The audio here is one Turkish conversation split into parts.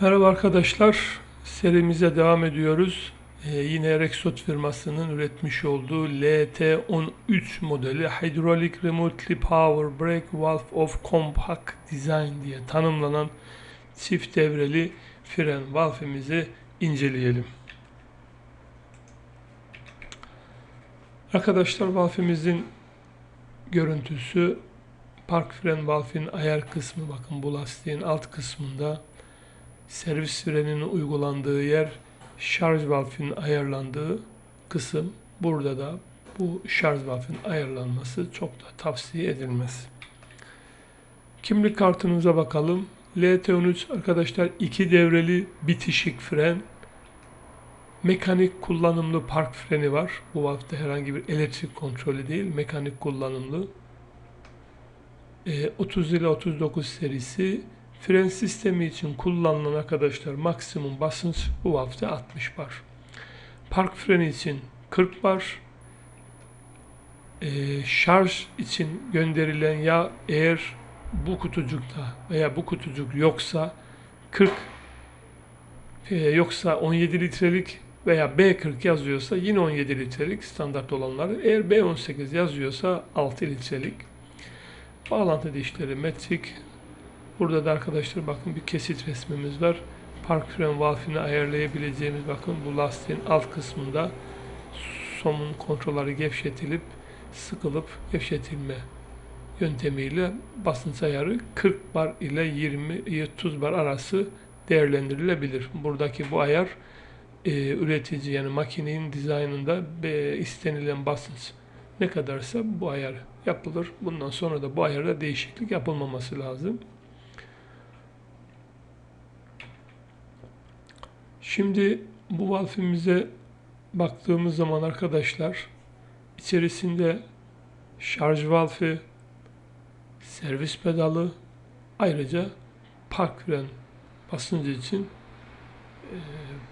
Merhaba arkadaşlar, serimize devam ediyoruz. Ee, yine Rexot firmasının üretmiş olduğu LT13 modeli Hydraulic Remotely Power Brake Valve of Compact Design diye tanımlanan çift devreli fren valfimizi inceleyelim. Arkadaşlar valfimizin görüntüsü park fren valfin ayar kısmı bakın bu lastiğin alt kısmında servis freninin uygulandığı yer şarj valfinin ayarlandığı kısım. Burada da bu şarj valfinin ayarlanması çok da tavsiye edilmez. Kimlik kartınıza bakalım. LT13 arkadaşlar iki devreli bitişik fren. Mekanik kullanımlı park freni var. Bu valfte herhangi bir elektrik kontrolü değil, mekanik kullanımlı. Ee, 30 ile 39 serisi Fren sistemi için kullanılan arkadaşlar maksimum basınç bu valfte 60 bar. Park freni için 40 bar. Ee, şarj için gönderilen yağ eğer bu kutucukta veya bu kutucuk yoksa 40 e, yoksa 17 litrelik veya B40 yazıyorsa yine 17 litrelik standart olanları. Eğer B18 yazıyorsa 6 litrelik. Bağlantı dişleri metrik, Burada da arkadaşlar bakın bir kesit resmimiz var. Park fren valfini ayarlayabileceğimiz bakın bu lastiğin alt kısmında somun kontrolleri gevşetilip sıkılıp gevşetilme yöntemiyle basınç ayarı 40 bar ile 20 30 bar arası değerlendirilebilir. Buradaki bu ayar e, üretici yani makinenin dizaynında e, istenilen basınç ne kadarsa bu ayar yapılır. Bundan sonra da bu ayarda değişiklik yapılmaması lazım. Şimdi bu valfimize baktığımız zaman arkadaşlar içerisinde şarj valfi, servis pedalı, ayrıca park fren basıncı için e,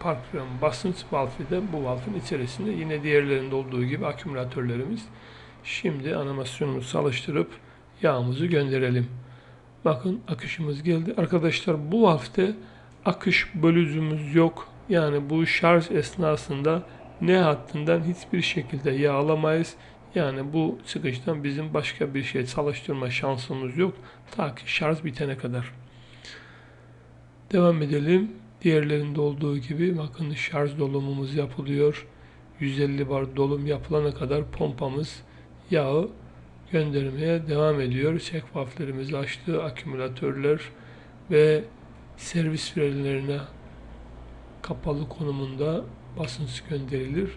park fren basınç valfi de bu valfin içerisinde yine diğerlerinde olduğu gibi akümülatörlerimiz. Şimdi animasyonumuzu çalıştırıp yağımızı gönderelim. Bakın akışımız geldi. Arkadaşlar bu valfte akış bölücümüz yok. Yani bu şarj esnasında ne hattından hiçbir şekilde yağlamayız. Yani bu çıkıştan bizim başka bir şey çalıştırma şansımız yok. Ta ki şarj bitene kadar. Devam edelim. Diğerlerinde olduğu gibi bakın şarj dolumumuz yapılıyor. 150 bar dolum yapılana kadar pompamız yağı göndermeye devam ediyor. Şeffaflarımızı açtı, akümülatörler ve servis frenlerine kapalı konumunda basınç gönderilir.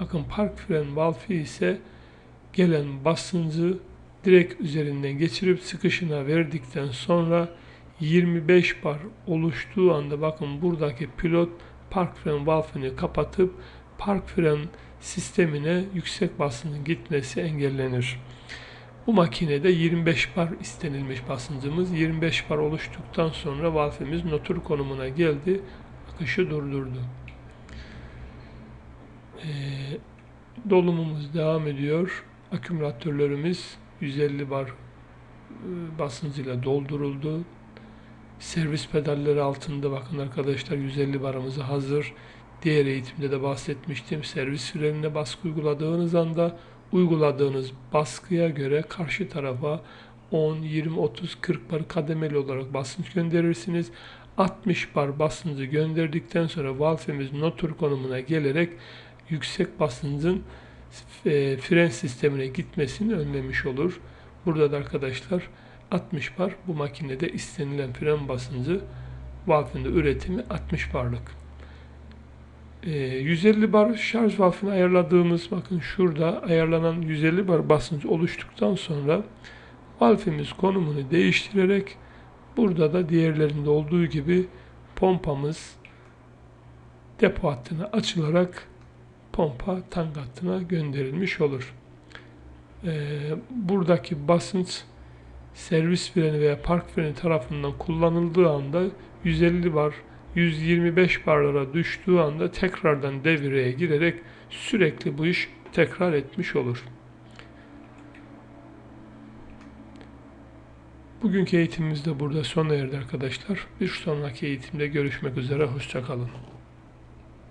Bakın park fren valfi ise gelen basıncı direkt üzerinden geçirip sıkışına verdikten sonra 25 bar oluştuğu anda bakın buradaki pilot park fren valfini kapatıp park fren sistemine yüksek basıncın gitmesi engellenir. Bu makinede 25 bar istenilmiş basıncımız. 25 bar oluştuktan sonra valfimiz notur konumuna geldi. Akışı durdurdu. Ee, dolumumuz devam ediyor. Akümülatörlerimiz 150 bar e, basıncıyla dolduruldu. Servis pedalleri altında bakın arkadaşlar 150 barımızı hazır. Diğer eğitimde de bahsetmiştim. Servis frenine baskı uyguladığınız anda uyguladığınız baskıya göre karşı tarafa 10, 20, 30, 40 bar kademeli olarak basınç gönderirsiniz. 60 bar basıncı gönderdikten sonra valfemiz notur konumuna gelerek yüksek basıncın e, fren sistemine gitmesini önlemiş olur. Burada da arkadaşlar 60 bar bu makinede istenilen fren basıncı valfinde üretimi 60 barlık. 150 ee, bar şarj valfini ayarladığımız bakın şurada ayarlanan 150 bar basınç oluştuktan sonra valfimiz konumunu değiştirerek burada da diğerlerinde olduğu gibi pompamız depo hattına açılarak pompa tank hattına gönderilmiş olur. Ee, buradaki basınç servis freni veya park freni tarafından kullanıldığı anda 150 bar 125 barlara düştüğü anda tekrardan devreye girerek sürekli bu iş tekrar etmiş olur. Bugünkü eğitimimiz de burada sona erdi arkadaşlar. Bir sonraki eğitimde görüşmek üzere. Hoşçakalın.